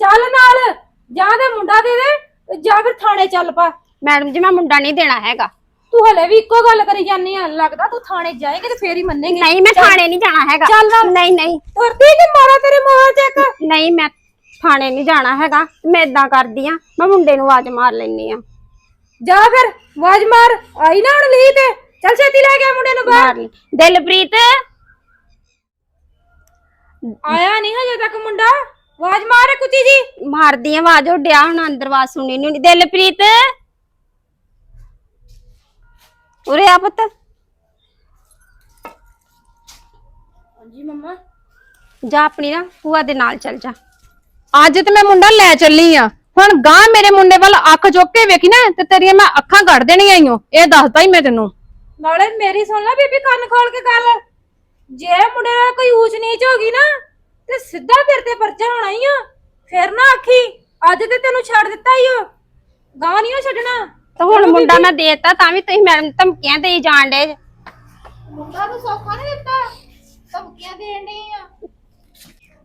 ਚੱਲ ਨਾਲ ਜਾ ਤੇ ਮੁੰਡਾ ਦੇ ਦੇ ਤੇ ਜਾ ਫਿਰ ਥਾਣੇ ਚੱਲ ਪਾ। ਮੈਡਮ ਜੀ ਮੈਂ ਮੁੰਡਾ ਨਹੀਂ ਦੇਣਾ ਹੈਗਾ। ਤੂੰ ਹਲੇ ਵੀ ਇੱਕੋ ਗੱਲ ਕਰੀ ਜਾਨੀ ਆ ਲੱਗਦਾ ਤੂੰ ਥਾਣੇ ਜਾਏਂਗੇ ਤੇ ਫੇਰ ਹੀ ਮੰਨੇਂਗੇ। ਨਹੀਂ ਮੈਂ ਥਾਣੇ ਨਹੀਂ ਜਾਣਾ ਹੈਗਾ। ਚੱਲ। ਨਹੀਂ ਨਹੀਂ। ਤੁਰਦੀ ਕਿ ਮਾਰਾ ਤੇਰੇ ਮੋਹ ਚੱਕ ਨਹੀਂ ਮੈਂ ਥਾਣੇ ਨਹੀਂ ਜਾਣਾ ਹੈਗਾ ਮੈਂ ਇਦਾਂ ਕਰਦੀ ਆ ਮੈਂ ਮੁੰਡੇ ਨੂੰ ਆਵਾਜ਼ ਮਾਰ ਲੈਣੀ ਆ। ਜਾ ਫਿਰ ਆਵਾਜ਼ ਮਾਰ ਆਈ ਨਾ ਹੁਣ ਲਈ ਤੇ। ਚੱਲ ਛੇਤੀ ਲੈ ਗਿਆ ਮੁੰਡੇ ਨੂੰ ਬਾਹਰ। ਮਾਰ ਲਈ। ਦਿਲਪ੍ਰੀਤ। ਆਇਆ ਨਹੀਂ ਹਜੇ ਤੱਕ ਮੁੰਡਾ। ਆਵਾਜ਼ ਮਾਰ ਕੁੱਤੀ ਜੀ। ਮਾਰਦੀ ਆ ਆਵਾਜ਼ ਉੱਡਿਆ ਹੁਣ ਅੰਦਰ ਆਵਾਜ਼ ਸੁਣੀ ਨਹੀਂ ਦਿਲਪ੍ਰੀਤ। ਉਰੇ ਆ ਪੁੱਤ। ਹਾਂਜੀ ਮੰਮਾ। ਜਾ ਆਪਣੀ ਨਾ ਭੂਆ ਦੇ ਨਾਲ ਚੱਲ ਜਾ। ਅੱਜ ਤੇ ਮੈਂ ਮੁੰਡਾ ਲੈ ਚੱਲੀ ਆ। ਹੁਣ ਗਾਂ ਮੇਰੇ ਮੁੰਡੇ ਵੱਲ ਅੱਖ ਚੁੱਕ ਕੇ ਵੇਖੀ ਨਾ ਤੇ ਤੇਰੀਆਂ ਮੈਂ ਅੱਖਾਂ ਕੱਢ ਦੇਣੀਆਂ ਈਓ ਇਹ ਦੱਸਦਾ ਹੀ ਮੈਂ ਤੈਨੂੰ। ਨਾਲੇ ਮੇਰੀ ਸੁਣ ਲੈ ਬੀਬੀ ਕੰਨ ਖੋਲ ਕੇ ਗੱਲ। ਜੇ ਮੁੰਡੇ ਨਾਲ ਕੋਈ ਊਚ ਨੀਚ ਹੋ ਗਈ ਨਾ ਤੇ ਸਿੱਧਾ ਤੇਰੇ ਤੇ ਪਰਚਾ ਹੋਣਾ ਹੀ ਆ। ਫਿਰ ਨਾ ਆਖੀ ਅੱਜ ਤੇ ਤੈਨੂੰ ਛੱਡ ਦਿੱਤਾ ਹੀ ਉਹ ਗਾਂ ਨਹੀਂ ਛੱਡਣਾ। ਤਾਂ ਹੁਣ ਮੁੰਡਾ ਮੈਂ ਦੇਤਾ ਤਾਂ ਵੀ ਤੁਸੀਂ ਮੈਡਮ ਧਮਕੀਆਂ ਦੇਈ ਜਾਣ ਡੇ ਮੁੰਡਾ ਨੂੰ ਸੌਖਾ ਨਹੀਂ ਦਿੱਤਾ। ਧਮਕੀਆਂ ਦੇਣ ਡਈ ਆ।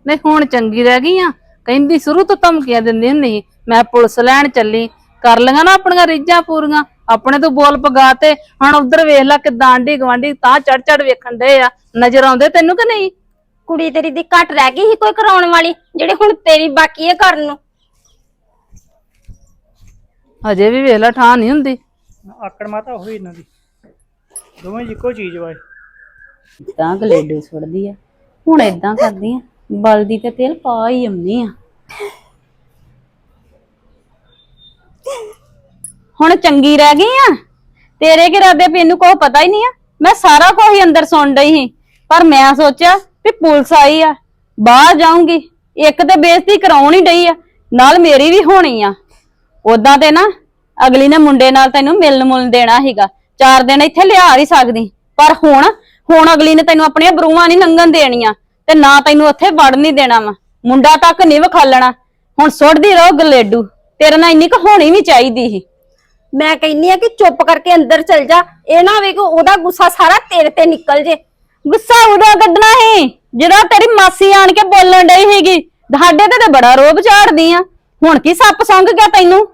ਨਹੀਂ ਹੁਣ ਚੰਗੀ ਰਹਿ ਗਈ ਆ। ਕਹਿੰਦੀ ਸ਼ੁਰੂ ਤੋਂ ਧਮਕੀਆਂ ਦਿੰਦੀ ਹੁੰਦੀ ਸੀ, ਮੈਂ ਪੁਲਿਸ ਲੈਣ ਚੱਲੀ ਕਰ ਲਈਆਂ ਨਾ ਆਪਣੀਆਂ ਰੀਝਾਂ ਪੂਰੀਆਂ ਆਪਣੇ ਤੋਂ ਬੋਲ ਪਗਾ ਤੇ ਹੁਣ ਉਧਰ ਵੇਖ ਲੈ ਕਿਦਾਂ ਆਂਢੀ ਗਵਾਂਢੀ ਤਾਂ ਚੜ ਚੜ ਵੇਖਣ ਡਏ ਆ ਨਜ਼ਰ ਆਉਂਦੇ ਤੈਨੂੰ ਕਿ ਨਹੀਂ? ਕੁੜੀ ਤੇਰੀ ਦੀ ਘੱਟ ਰਹਿ ਗਈ ਸੀ ਕੋਈ ਕਰਾਉਣ ਵਾਲੀ ਜਿਹੜੇ ਹੁਣ ਤੇਰੀ ਬਾਕੀ ਹੈ ਕਰਨ ਨੂੰ। ਹਜੇ ਵੀ ਵੇਖ ਲੈ ਠਾਂ ਨਹੀਂ ਹੁੰਦੀ। ਆਕੜ ਮਾਤਾ ਹੋਈ ਇਹਨਾਂ ਦੀ। ਦੋਵੇਂ ਇੱਕੋ ਚੀਜ਼ ਵਾ ਇਹ। ਤਾਂ ਗਲੇਡੂ ਸੁੱਟਦੀ ਆ ਹੁਣ ਏਦਾਂ ਕਰਦੀ ਆ। ਬਲਦੀ ਤੇ ਤੇਲ ਪਾ ਹੀ ਆਉਣੀ ਆ। ਹੁਣ ਚੰਗੀ ਰਹਿ ਗਈ ਆ? ਤੇਰੇ ਕੀ ਇਰਾਦੇ ਵੀ ਇਹਨੂੰ ਕੋਈ ਪਤਾ ਹੀ ਨਹੀਂ ਆ? ਮੈਂ ਸਾਰਾ ਕੁਝ ਹੀ ਅੰਦਰ ਸੁਣ ਰਹੀ ਸੀ। ਪਰ ਮੈਂ ਸੋਚਿਆ ਵੀ ਪੁਲਿਸ ਆਈ ਆ। ਬਾਹਰ ਜਾਊਂਗੀ। ਇੱਕ ਤੇ ਬੇਇੱਜ਼ਤੀ ਕਰਾਉਣ ਹੀ ਡਈ ਆ। ਨਾਲ ਮੇਰੀ ਵੀ ਹੋਣੀ ਆ। ਉਦਾਂ ਤੇ ਨਾ, ਅਗਲੀ ਨੇ ਮੁੰਡੇ ਨਾਲ ਤੈਨੂੰ ਮਿਲਣ ਮੁਲਣ ਦੇਣਾ ਸੀਗਾ। ਚਾਰ ਦਿਨ ਇੱਥੇ ਲਿਆ ਨਹੀਂ ਸਕਦੀ। ਪਰ ਹੁਣ ਹੁਣ ਅਗਲੀ ਨੇ ਤੈਨੂੰ ਆਪਣੀਆਂ ਬਰੂਹਾਂ ਨਹੀਂ ਲੰਘਣ ਦੇਣੀਆਂ। ਤੇ ਨਾ ਤੈਨੂੰ ਉੱਥੇ ਵੜ ਨਹੀਂ ਦੇਣਾ ਵਾ। ਮੁੰਡਾ ਤੱਕ ਨਹੀਂ ਵਿਖਾਲਣਾ। ਹੁਣ ਸੁੱਟਦੀ ਰਹੋ ਗਲੇਡੂ। ਤੇਰੇ ਨਾਲ ਇੰਨੀ ਕੁ ਹੋਣੀ ਵੀ ਚਾਹੀਦੀ ਸੀ। ਮੈਂ ਕਹਿੰਨੀ ਆ ਕਿ ਚੁੱਪ ਕਰਕੇ ਅੰਦਰ ਚਲ ਜਾ। ਇਹ ਨਾ ਕਿ ਉਹਦਾ ਗੁੱਸਾ ਸਾਰਾ ਤੇਰੇ ਤੇ ਨਿਕਲ ਜੇ। ਗੁੱਸਾ ਉਦੋਂ ਕੱਢਣਾ ਸੀ ਜਦੋਂ ਤੇਰੀ ਮਾਸੀ ਆਣ ਕੇ ਬੋਲਣ ਡਈ ਸੀਗੀ। ਸਾਡੇ ਤੇ ਤੇ ਬੜਾ ਰੋਬ ਝਾੜਦੀ ਆ। ਹੁਣ ਕੀ ਸੱਪ ਸੰਗ ਗਿਆ ਤੈਨੂੰ?